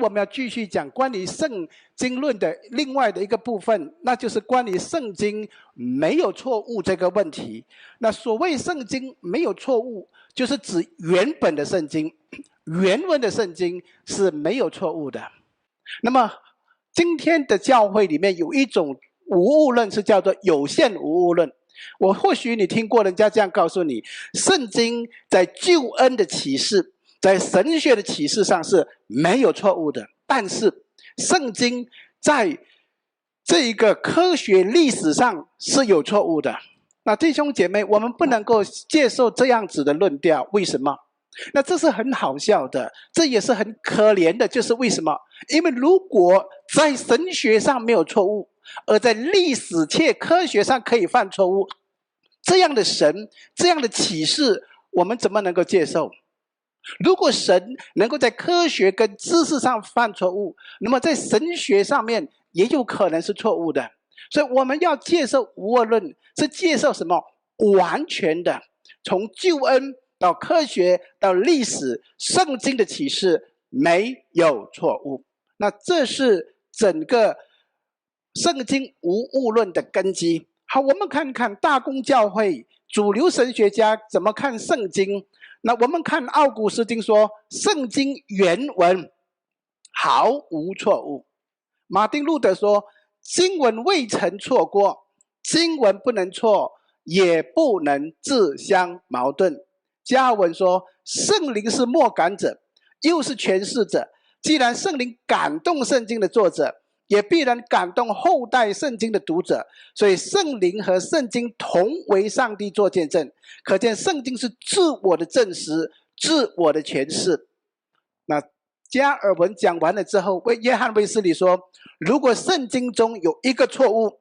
我们要继续讲关于圣经论的另外的一个部分，那就是关于圣经没有错误这个问题。那所谓圣经没有错误，就是指原本的圣经、原文的圣经是没有错误的。那么今天的教会里面有一种无误论，是叫做有限无误论。我或许你听过人家这样告诉你：圣经在救恩的启示。在神学的启示上是没有错误的，但是圣经在这一个科学历史上是有错误的。那弟兄姐妹，我们不能够接受这样子的论调，为什么？那这是很好笑的，这也是很可怜的，就是为什么？因为如果在神学上没有错误，而在历史且科学上可以犯错误，这样的神，这样的启示，我们怎么能够接受？如果神能够在科学跟知识上犯错误，那么在神学上面也有可能是错误的。所以我们要接受无二论，是接受什么完全的，从救恩到科学到历史，圣经的启示没有错误。那这是整个圣经无误论的根基。好，我们看看大公教会主流神学家怎么看圣经。那我们看奥古斯丁说，圣经原文毫无错误。马丁路德说，经文未曾错过，经文不能错，也不能自相矛盾。加尔文说，圣灵是默感者，又是诠释者。既然圣灵感动圣经的作者。也必然感动后代圣经的读者，所以圣灵和圣经同为上帝做见证。可见圣经是自我的证实，自我的诠释。那加尔文讲完了之后，为约翰卫斯理说：如果圣经中有一个错误，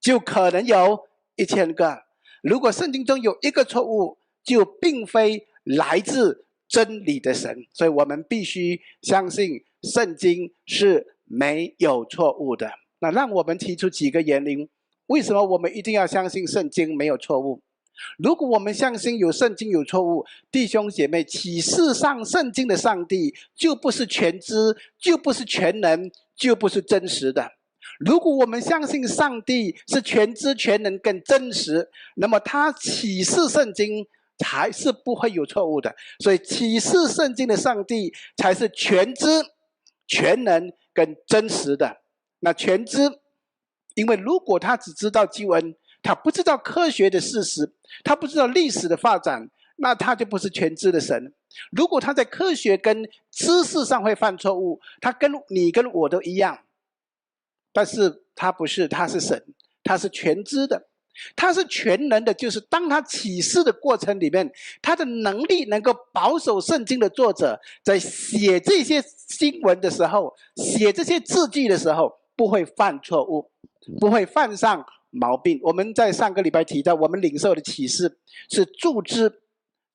就可能有一千个；如果圣经中有一个错误，就并非来自真理的神。所以我们必须相信圣经是。没有错误的。那让我们提出几个原因：为什么我们一定要相信圣经没有错误？如果我们相信有圣经有错误，弟兄姐妹，启示上圣经的上帝就不是全知，就不是全能，就不是真实的。如果我们相信上帝是全知全能更真实，那么他启示圣经才是不会有错误的。所以启示圣经的上帝才是全知全能。跟真实的那全知，因为如果他只知道基恩，他不知道科学的事实，他不知道历史的发展，那他就不是全知的神。如果他在科学跟知识上会犯错误，他跟你跟我都一样，但是他不是，他是神，他是全知的。他是全能的，就是当他启示的过程里面，他的能力能够保守圣经的作者在写这些经文的时候，写这些字句的时候，不会犯错误，不会犯上毛病。我们在上个礼拜提到，我们领受的启示是注之、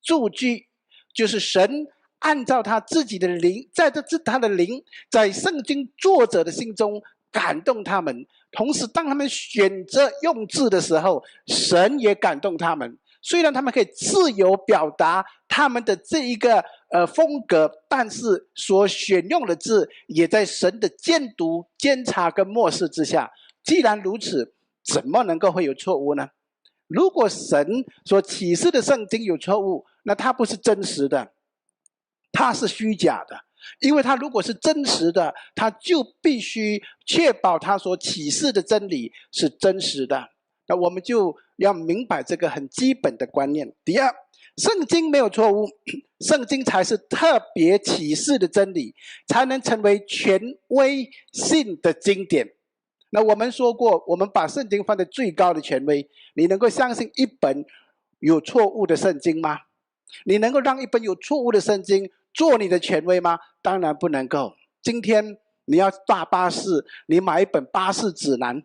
注句，就是神按照他自己的灵，在这这他的灵在圣经作者的心中感动他们。同时，当他们选择用字的时候，神也感动他们。虽然他们可以自由表达他们的这一个呃风格，但是所选用的字也在神的监督、监察跟漠视之下。既然如此，怎么能够会有错误呢？如果神所启示的圣经有错误，那它不是真实的，它是虚假的。因为他如果是真实的，他就必须确保他所启示的真理是真实的。那我们就要明白这个很基本的观念。第二，圣经没有错误，圣经才是特别启示的真理，才能成为权威性的经典。那我们说过，我们把圣经放在最高的权威。你能够相信一本有错误的圣经吗？你能够让一本有错误的圣经？做你的权威吗？当然不能够。今天你要搭巴士，你买一本巴士指南，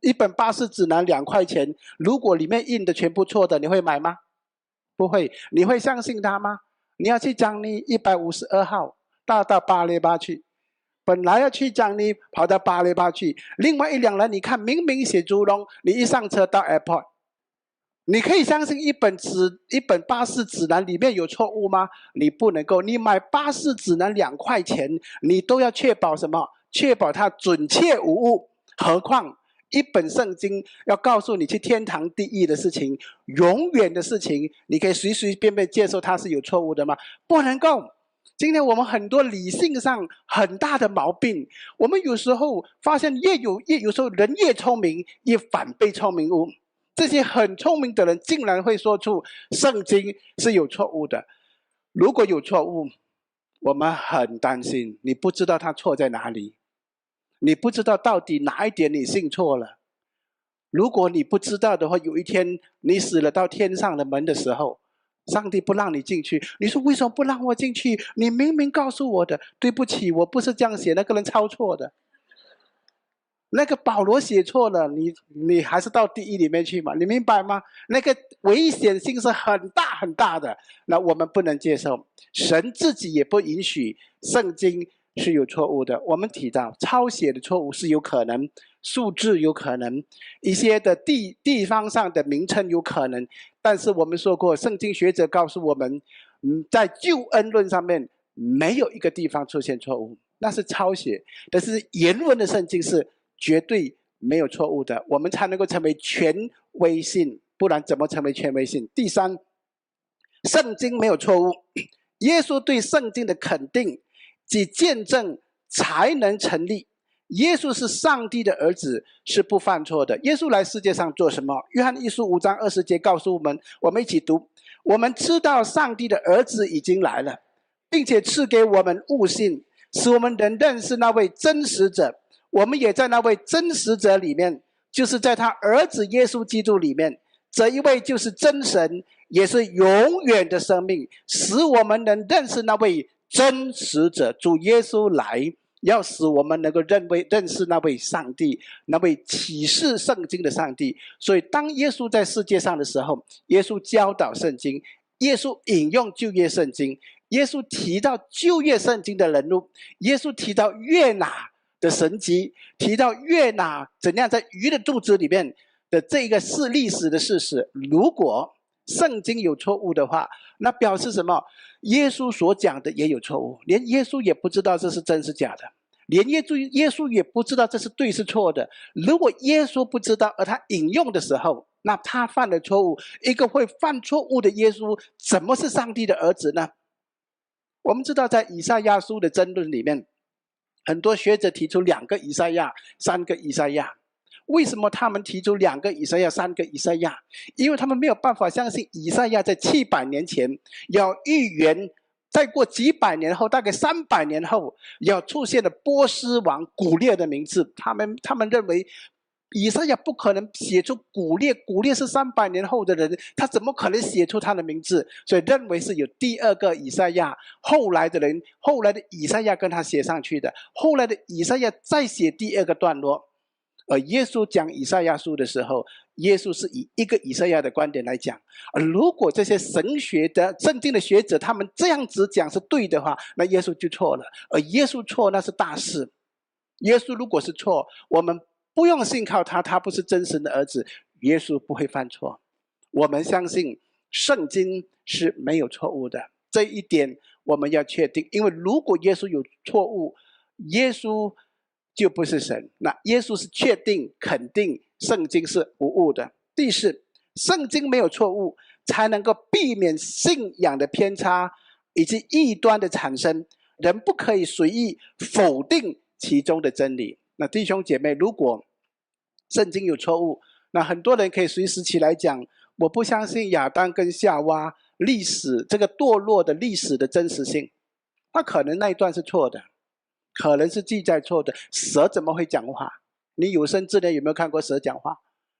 一本巴士指南两块钱。如果里面印的全部错的，你会买吗？不会。你会相信他吗？你要去江尼一百五十二号，到到巴黎巴去。本来要去江尼，跑到巴黎巴去。另外一辆人，你看明明写朱龙，你一上车到 airport，你可以相信一本指一本巴士指南里面有错误吗？你不能够。你买巴士指南两块钱，你都要确保什么？确保它准确无误。何况一本圣经要告诉你去天堂地狱的事情，永远的事情，你可以随随便便接受它是有错误的吗？不能够。今天我们很多理性上很大的毛病，我们有时候发现越有越有时候人越聪明，越反被聪明误。这些很聪明的人竟然会说出圣经是有错误的。如果有错误，我们很担心。你不知道他错在哪里，你不知道到底哪一点你信错了。如果你不知道的话，有一天你死了到天上的门的时候，上帝不让你进去。你说为什么不让我进去？你明明告诉我的，对不起，我不是这样写，那个人抄错的。那个保罗写错了，你你还是到地狱里面去嘛？你明白吗？那个危险性是很大很大的，那我们不能接受。神自己也不允许圣经是有错误的。我们提到抄写的错误是有可能，数字有可能，一些的地地方上的名称有可能。但是我们说过，圣经学者告诉我们，嗯，在救恩论上面没有一个地方出现错误，那是抄写。但是原文的圣经是。绝对没有错误的，我们才能够成为权威性，不然怎么成为权威性？第三，圣经没有错误，耶稣对圣经的肯定及见证才能成立。耶稣是上帝的儿子，是不犯错的。耶稣来世界上做什么？约翰一书五章二十节告诉我们，我们一起读：我们知道上帝的儿子已经来了，并且赐给我们悟性，使我们能认识那位真实者。我们也在那位真实者里面，就是在他儿子耶稣基督里面，这一位就是真神，也是永远的生命，使我们能认识那位真实者。主耶稣来，要使我们能够认为认识那位上帝，那位启示圣经的上帝。所以，当耶稣在世界上的时候，耶稣教导圣经，耶稣引用旧约圣经，耶稣提到旧约圣经的人物，耶稣提到约拿。的神迹提到约拿怎样在鱼的肚子里面的这个是历史的事实。如果圣经有错误的话，那表示什么？耶稣所讲的也有错误，连耶稣也不知道这是真是假的，连耶稣耶稣也不知道这是对是错的。如果耶稣不知道，而他引用的时候，那他犯了错误。一个会犯错误的耶稣，怎么是上帝的儿子呢？我们知道，在以赛亚书的争论里面。很多学者提出两个以赛亚、三个以赛亚，为什么他们提出两个以赛亚、三个以赛亚？因为他们没有办法相信以赛亚在七百年前要预言，再过几百年后，大概三百年后要出现的波斯王古列的名字。他们他们认为。以赛亚不可能写出古列，古列是三百年后的人，他怎么可能写出他的名字？所以认为是有第二个以赛亚，后来的人，后来的以赛亚跟他写上去的，后来的以赛亚再写第二个段落。而耶稣讲以赛亚书的时候，耶稣是以一个以赛亚的观点来讲。而如果这些神学的圣经的学者他们这样子讲是对的话，那耶稣就错了。而耶稣错那是大事。耶稣如果是错，我们。不用信靠他，他不是真神的儿子。耶稣不会犯错，我们相信圣经是没有错误的。这一点我们要确定，因为如果耶稣有错误，耶稣就不是神。那耶稣是确定、肯定圣经是无误的。第四，圣经没有错误，才能够避免信仰的偏差以及异端的产生。人不可以随意否定其中的真理。那弟兄姐妹，如果圣经有错误，那很多人可以随时起来讲，我不相信亚当跟夏娃历史这个堕落的历史的真实性，那可能那一段是错的，可能是记载错的。蛇怎么会讲话？你有生之年有没有看过蛇讲话？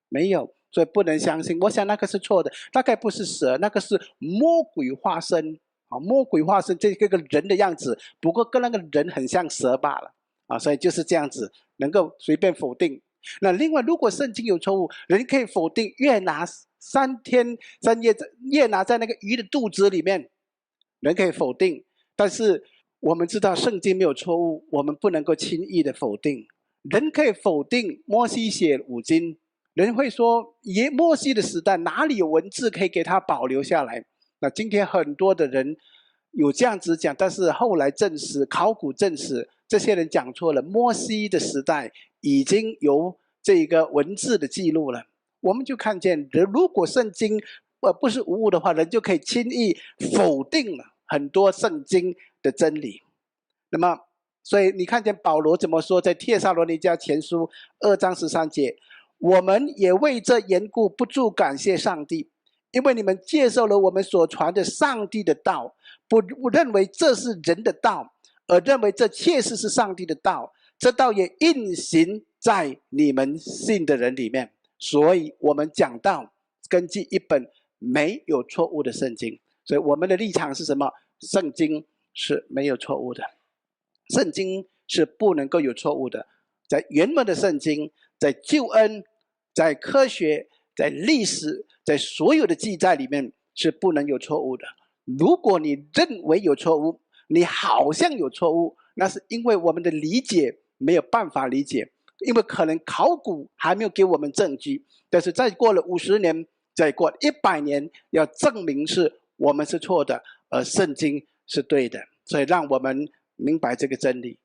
没有，所以不能相信。我想那个是错的，大概不是蛇，那个是魔鬼化身啊，魔鬼化身这个个人的样子，不过跟那个人很像蛇罢了啊，所以就是这样子，能够随便否定。那另外，如果圣经有错误，人可以否定越拿三天三夜在越拿在那个鱼的肚子里面，人可以否定。但是我们知道圣经没有错误，我们不能够轻易的否定。人可以否定摩西写五经，人会说，耶摩西的时代哪里有文字可以给他保留下来？那今天很多的人有这样子讲，但是后来证实，考古证实，这些人讲错了。摩西的时代已经有这个文字的记录了。我们就看见，人如果圣经呃不是无误的话，人就可以轻易否定了很多圣经的真理。那么，所以你看见保罗怎么说，在帖撒罗尼迦前书二章十三节，我们也为这缘故不住感谢上帝，因为你们接受了我们所传的上帝的道，不不认为这是人的道，而认为这确实是上帝的道，这道也运行在你们信的人里面。所以我们讲到，根据一本没有错误的圣经，所以我们的立场是什么？圣经是没有错误的，圣经是不能够有错误的。在原本的圣经，在救恩，在科学，在历史，在所有的记载里面是不能有错误的。如果你认为有错误，你好像有错误，那是因为我们的理解没有办法理解。因为可能考古还没有给我们证据，但是再过了五十年，再过一百年，要证明是我们是错的，而圣经是对的，所以让我们明白这个真理。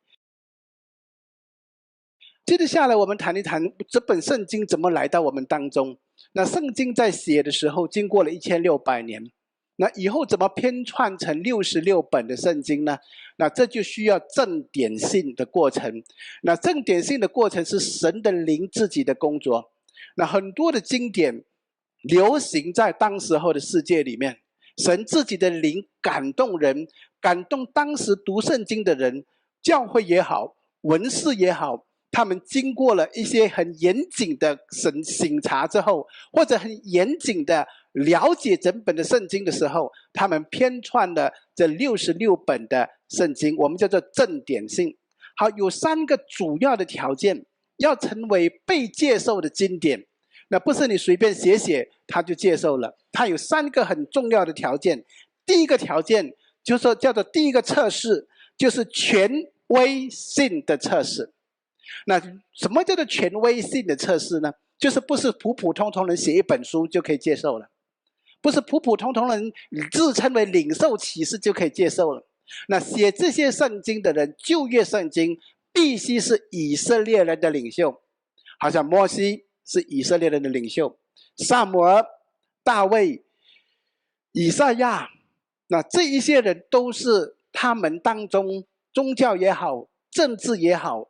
接着下来，我们谈一谈这本圣经怎么来到我们当中。那圣经在写的时候，经过了一千六百年。那以后怎么编串成六十六本的圣经呢？那这就需要正典性的过程。那正典性的过程是神的灵自己的工作。那很多的经典流行在当时候的世界里面，神自己的灵感动人，感动当时读圣经的人，教会也好，文士也好，他们经过了一些很严谨的审审查之后，或者很严谨的。了解整本的圣经的时候，他们编撰了这六十六本的圣经，我们叫做正典性。好，有三个主要的条件，要成为被接受的经典，那不是你随便写写他就接受了。它有三个很重要的条件。第一个条件就是说，叫做第一个测试，就是权威性的测试。那什么叫做权威性的测试呢？就是不是普普通通人写一本书就可以接受了。不是普普通通人自称为领受启示就可以接受了。那写这些圣经的人，旧约圣经必须是以色列人的领袖，好像摩西是以色列人的领袖，萨摩尔、大卫、以赛亚，那这一些人都是他们当中宗教也好、政治也好、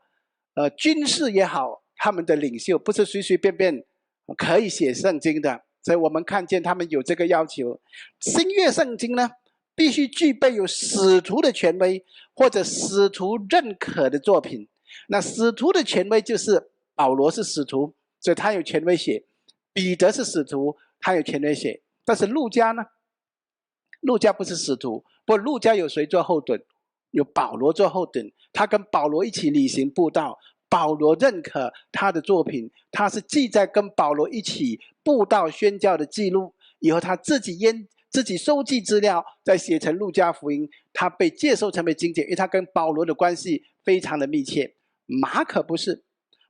呃军事也好，他们的领袖不是随随便便可以写圣经的。所以我们看见他们有这个要求，新约圣经呢，必须具备有使徒的权威或者使徒认可的作品。那使徒的权威就是保罗是使徒，所以他有权威写；彼得是使徒，他有权威写。但是路加呢？路加不是使徒，不，路加有谁做后盾？有保罗做后盾，他跟保罗一起旅行布道。保罗认可他的作品，他是记在跟保罗一起布道宣教的记录。以后他自己研自己收集资料，再写成路加福音，他被接受成为经典，因为他跟保罗的关系非常的密切。马可不是，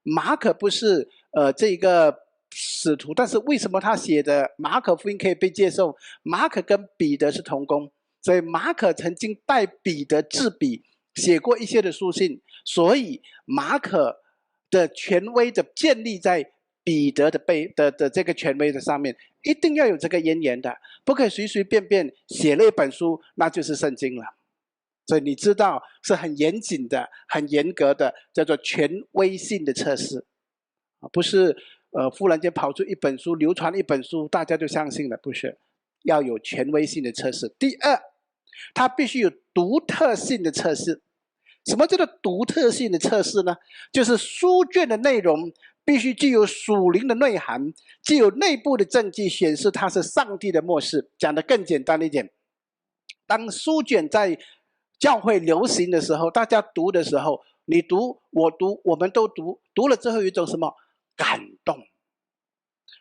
马可不是呃这个使徒，但是为什么他写的马可福音可以被接受？马可跟彼得是同工，所以马可曾经带彼得制笔。写过一些的书信，所以马可的权威的建立在彼得的背的的这个权威的上面，一定要有这个渊源的，不可以随随便便写了一本书，那就是圣经了。所以你知道是很严谨的、很严格的，叫做权威性的测试啊，不是呃忽然间跑出一本书、流传一本书，大家就相信了，不是？要有权威性的测试。第二。它必须有独特性的测试。什么叫做独特性的测试呢？就是书卷的内容必须具有属灵的内涵，具有内部的证据显示它是上帝的漠视。讲的更简单一点，当书卷在教会流行的时候，大家读的时候，你读，我读，我们都读，读了之后有一种什么感动？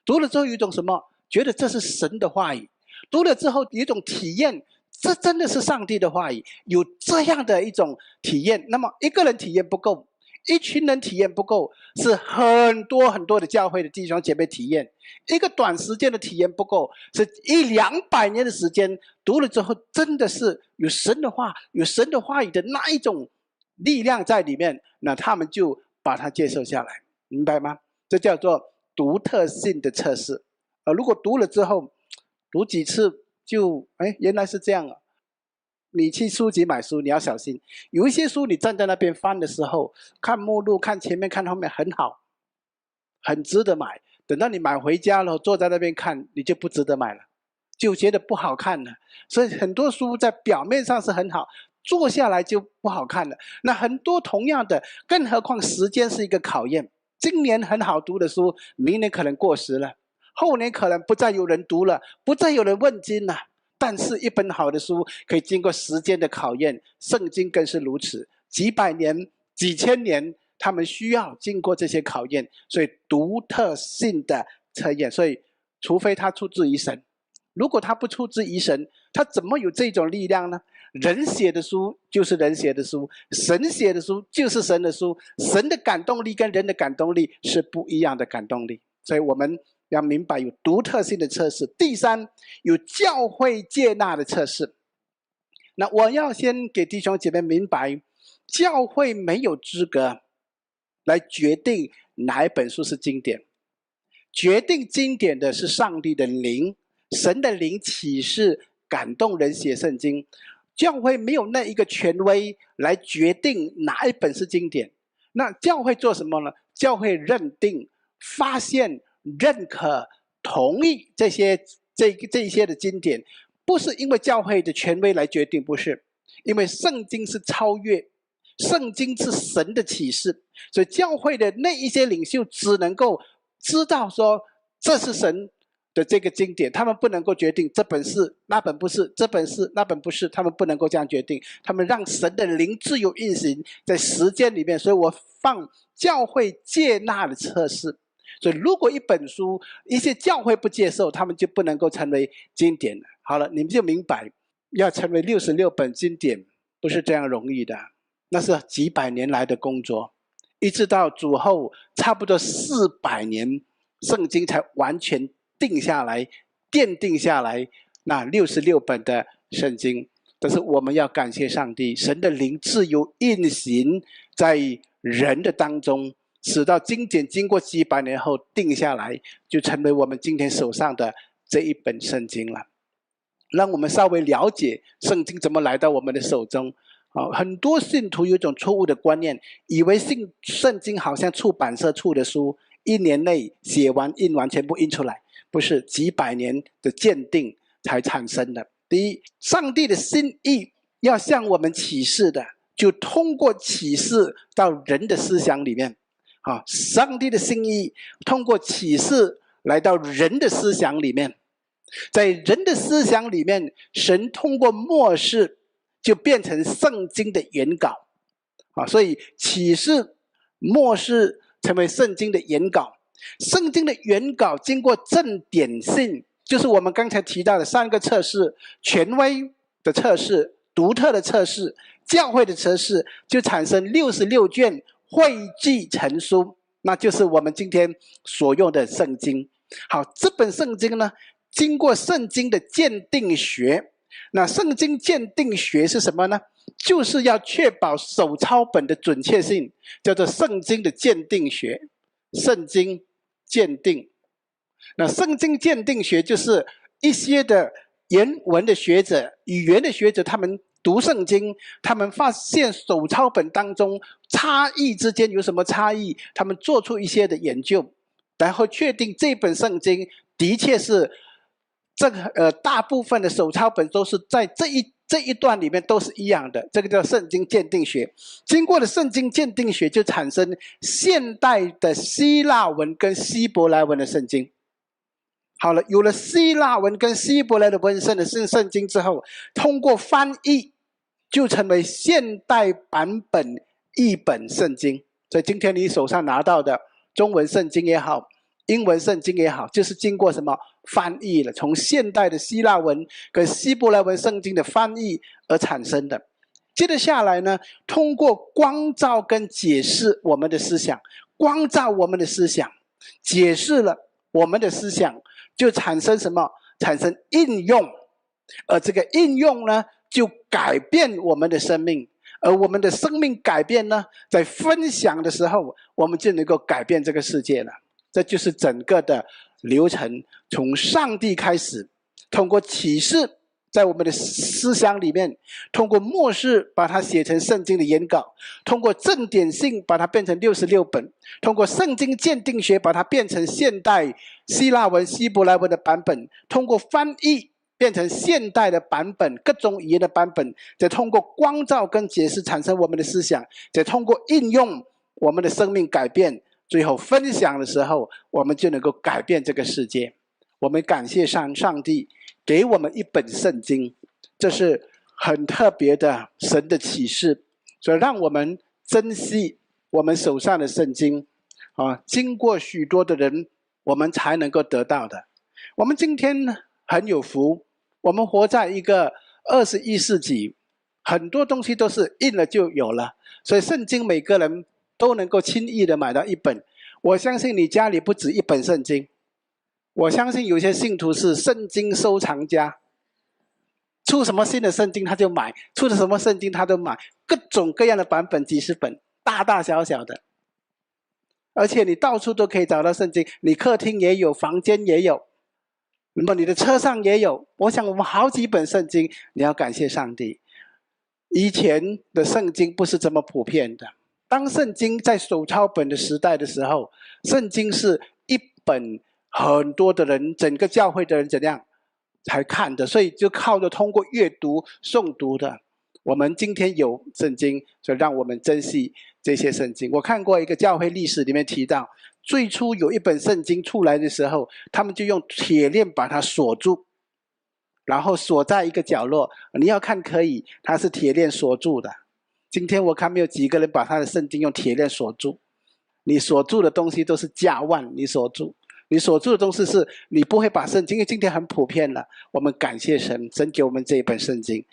读了之后有一种什么？觉得这是神的话语。读了之后有一种体验。这真的是上帝的话语，有这样的一种体验。那么一个人体验不够，一群人体验不够，是很多很多的教会的弟兄姐妹体验。一个短时间的体验不够，是一两百年的时间读了之后，真的是有神的话，有神的话语的那一种力量在里面，那他们就把它接受下来，明白吗？这叫做独特性的测试。呃，如果读了之后，读几次就哎，原来是这样啊。你去书籍买书，你要小心。有一些书，你站在那边翻的时候，看目录、看前面、看后面很好，很值得买。等到你买回家了，坐在那边看，你就不值得买了，就觉得不好看了。所以很多书在表面上是很好，坐下来就不好看了。那很多同样的，更何况时间是一个考验。今年很好读的书，明年可能过时了，后年可能不再有人读了，不再有人问津了。但是，一本好的书可以经过时间的考验，圣经更是如此。几百年、几千年，他们需要经过这些考验，所以独特性的测验。所以，除非他出自于神，如果他不出自于神，他怎么有这种力量呢？人写的书就是人写的书，神写的书就是神的书。神的感动力跟人的感动力是不一样的感动力，所以我们。要明白有独特性的测试。第三，有教会接纳的测试。那我要先给弟兄姐妹明白，教会没有资格来决定哪一本书是经典。决定经典的是上帝的灵，神的灵启示感动人写圣经。教会没有那一个权威来决定哪一本是经典。那教会做什么呢？教会认定、发现。认可、同意这些、这这一些的经典，不是因为教会的权威来决定，不是，因为圣经是超越，圣经是神的启示，所以教会的那一些领袖只能够知道说这是神的这个经典，他们不能够决定这本是那本不是，这本是那本不是，他们不能够这样决定，他们让神的灵自由运行在时间里面，所以我放教会接纳的测试。所以，如果一本书一些教会不接受，他们就不能够成为经典了。好了，你们就明白，要成为六十六本经典不是这样容易的，那是几百年来的工作，一直到主后差不多四百年，圣经才完全定下来、奠定下来那六十六本的圣经。但是我们要感谢上帝，神的灵自由运行在人的当中。使到经典经过几百年后定下来，就成为我们今天手上的这一本圣经了。让我们稍微了解圣经怎么来到我们的手中。啊，很多信徒有一种错误的观念，以为信圣经好像出版社出的书，一年内写完印完全部印出来，不是几百年的鉴定才产生的。第一，上帝的心意要向我们启示的，就通过启示到人的思想里面。啊，上帝的心意通过启示来到人的思想里面，在人的思想里面，神通过末世就变成圣经的原稿，啊，所以启示末世成为圣经的原稿。圣经的原稿经过正典性，就是我们刚才提到的三个测试：权威的测试、独特的测试、教会的测试，就产生六十六卷。汇聚成书，那就是我们今天所用的圣经。好，这本圣经呢，经过圣经的鉴定学。那圣经鉴定学是什么呢？就是要确保手抄本的准确性，叫做圣经的鉴定学。圣经鉴定，那圣经鉴定学就是一些的原文的学者、语言的学者，他们。读圣经，他们发现手抄本当中差异之间有什么差异？他们做出一些的研究，然后确定这本圣经的确是这个呃大部分的手抄本都是在这一这一段里面都是一样的。这个叫圣经鉴定学。经过了圣经鉴定学，就产生现代的希腊文跟希伯来文的圣经。好了，有了希腊文跟希伯来的文圣的圣圣经之后，通过翻译，就成为现代版本译本圣经。所以今天你手上拿到的中文圣经也好，英文圣经也好，就是经过什么翻译了？从现代的希腊文跟希伯来文圣经的翻译而产生的。接着下来呢，通过光照跟解释我们的思想，光照我们的思想，解释了我们的思想，就产生什么？产生应用，而这个应用呢，就改变我们的生命，而我们的生命改变呢，在分享的时候，我们就能够改变这个世界了。这就是整个的流程，从上帝开始，通过启示。在我们的思想里面，通过末世把它写成圣经的原稿，通过正典性把它变成六十六本，通过圣经鉴定学把它变成现代希腊文、希伯来文的版本，通过翻译变成现代的版本，各种语言的版本，再通过光照跟解释产生我们的思想，再通过应用我们的生命改变，最后分享的时候，我们就能够改变这个世界。我们感谢上上帝。给我们一本圣经，这是很特别的神的启示，所以让我们珍惜我们手上的圣经啊！经过许多的人，我们才能够得到的。我们今天很有福，我们活在一个二十一世纪，很多东西都是印了就有了，所以圣经每个人都能够轻易的买到一本。我相信你家里不止一本圣经。我相信有些信徒是圣经收藏家，出什么新的圣经他就买，出的什么圣经他都买，各种各样的版本几十本，大大小小的，而且你到处都可以找到圣经，你客厅也有，房间也有，那么你的车上也有。我想我们好几本圣经，你要感谢上帝。以前的圣经不是这么普遍的，当圣经在手抄本的时代的时候，圣经是一本。很多的人，整个教会的人怎样才看的？所以就靠着通过阅读、诵读的。我们今天有圣经，所以让我们珍惜这些圣经。我看过一个教会历史里面提到，最初有一本圣经出来的时候，他们就用铁链把它锁住，然后锁在一个角落。你要看可以，它是铁链锁住的。今天我看没有几个人把他的圣经用铁链锁住。你锁住的东西都是价万，你锁住。你锁住的东西是你不会把圣经，因为今天很普遍了。我们感谢神，神给我们这一本圣经。